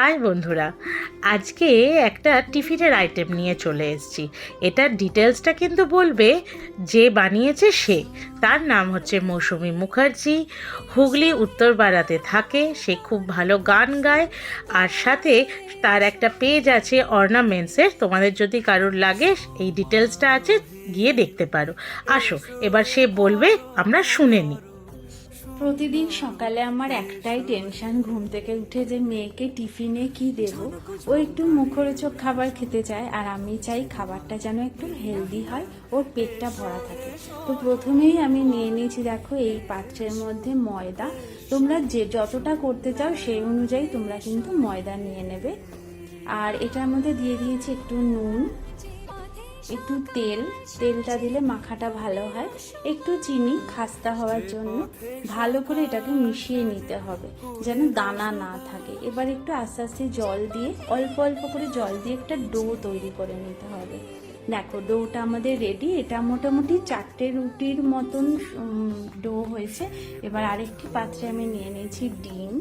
High বন্ধুরা, আজকে একটা টিফিনের আইটেম নিয়ে চলে এসেছি। এটার ডিটেলসটা কিন্তু বলবে যে বানিয়েছে সে। তার নাম হচ্ছে মৌসুমি মুখার্জি। হুগলি উত্তরপাড়াতে থাকে, সে খুব ভালো গান গায়। আর সাথে তার একটা পেজ আছে অর্নামেন্টসের তোমাদের যদি কারোর লাগে, এই ডিটেলসটা আছে, গিয়ে দেখতে পারো। আসো, এবার সে বলবে, আমরা শুনে নিই। প্রতিদিন সকালে আমার একটাই টেনশন ঘুম থেকে উঠে যে মেয়েকে টিফিনে কি দেব? ও একটু মুখরোচক খাবার খেতে চায়, আর আমি চাই খাবারটা যেন একটু হেলদি হয়, ওর পেটটা ভরা থাকে। তো প্রথমেই আমি নিয়ে নিয়েছি, দেখো, এই পাত্রের মধ্যে ময়দা। তোমরা যে যতটা করতে চাও সেই অনুযায়ী তোমরা কিন্তু ময়দা নিয়ে নেবে। আর এটার মধ্যে দিয়ে দিয়েছি একটু নুন। একটু তেল, তেলটা দিলে মাখাটা ভালো হয়। একটু চিনি, খাস্তা হওয়ার জন্য ভালো করে এটাকে মিশিয়ে নিতে হবে, যেন দানা না থাকে। এবার একটু আস্তে আস্তে জল দিয়ে, অল্প অল্প করে জল দিয়ে একটা ডো তৈরি করে নিতে হবে। দেখো, ডোটা আমাদের রেডি এটা মোটামুটি চারটে রুটির মতন ডো হয়েছে। এবার আরেকটি পাত্রে আমি নিয়ে নিয়েছি ডিম।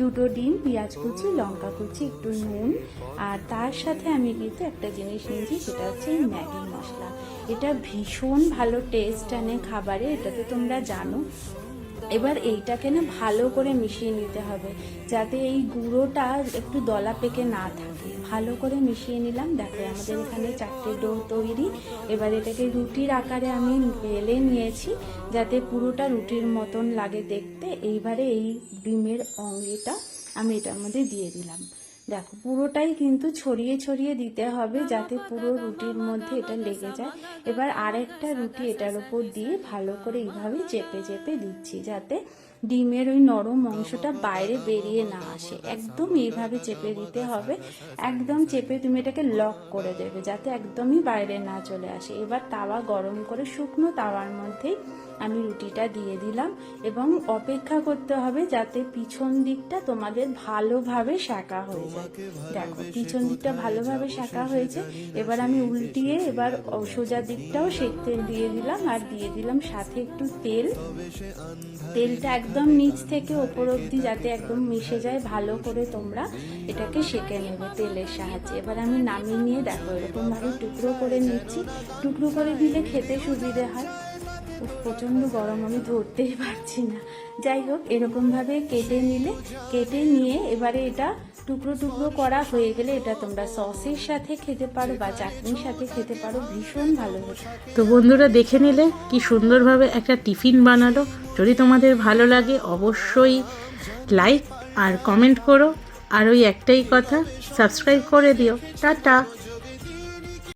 দুটো ডিম, পেঁয়াজ কুচি, লঙ্কা কুচি, একটু নুন। আর তার সাথে আমি কিন্তু একটা জিনিস নিয়েছি, সেটা হচ্ছে ম্যাগি মশলা। এটা ভীষণ ভালো টেস্ট আনে খাবারে, এটা তো তোমরা জানো। এবার এইটাকে না ভালো করে মিশিয়ে নিতে হবে, যাতে এই গুঁড়োটা একটু দলা পেকে না থাকে। ভালো করে মিশিয়ে নিলাম। দেখো, আমাদের এখানে চারটে ডো তৈরি। এবার এটাকে রুটির আকারে আমি বেলে নিয়েছি, যাতে পুরোটা রুটির মতন লাগে দেখতে। এইবারে এই ডিমের অঙ্গিটা আমি এটার মধ্যে দিয়ে দিলাম। দেখো, পুরোটাই কিন্তু ছড়িয়ে ছড়িয়ে দিতে হবে যাতে পুরো রুটির মধ্যে এটা লেগে যায়। এবার আরেকটা রুটি এটার উপর দিয়ে ভালো করে এইভাবে চেপে চেপে দিচ্ছি যাতে ডিমের ওই নরম অংশটা বাইরে বেরিয়ে না আসে। একদম এইভাবে চেপে দিতে হবে। একদম চেপে তুমি এটাকে লক করে দেবে যাতে একদমই বাইরে না চলে আসে। এবার তাওয়া গরম করে শুকনো তাওয়ার মধ্যেই আমি রুটিটা দিয়ে দিলাম এবং অপেক্ষা করতে হবে যাতে পিছন দিকটা তোমাদের ভালোভাবে শাঁকা হয়ে যায়। দেখো পিছন দিকটা ভালোভাবে শাঁকা হয়েছে। এবার আমি উল্টিয়ে এবার সোজা দিকটাও সেঁকতে দিয়ে দিলাম আর দিয়ে দিলাম সাথে একটু তেল। তেলটা একদম নিচ থেকে ওপর অব্দি যাতে একদম মিশে যায় ভালো করে তোমরা এটাকে সেঁকে নেবে তেলের সাহায্যে। এবার আমি নামিয়ে নিয়ে দেখো এরকমভাবে টুকরো করে নিচ্ছি। টুকরো করে দিলে খেতে সুবিধে হয়। প্রচণ্ড গরম, আমি ধরতেই পারছি না। যাই হোক, এরকমভাবে কেটে নিলে, কেটে নিয়ে এবারে এটা টুকরো টুকরো করা হয়ে গেলে এটা তোমরা সসের সাথে খেতে পারো বা চাটনির সাথে খেতে পারো, ভীষণ ভালো তো বন্ধুরা, দেখে নিলে কি সুন্দরভাবে একটা টিফিন বানালো। যদি তোমাদের ভালো লাগে, অবশ্যই লাইক আর কমেন্ট করো। আর ওই একটাই কথা, সাবস্ক্রাইব করে দিও। টাটা!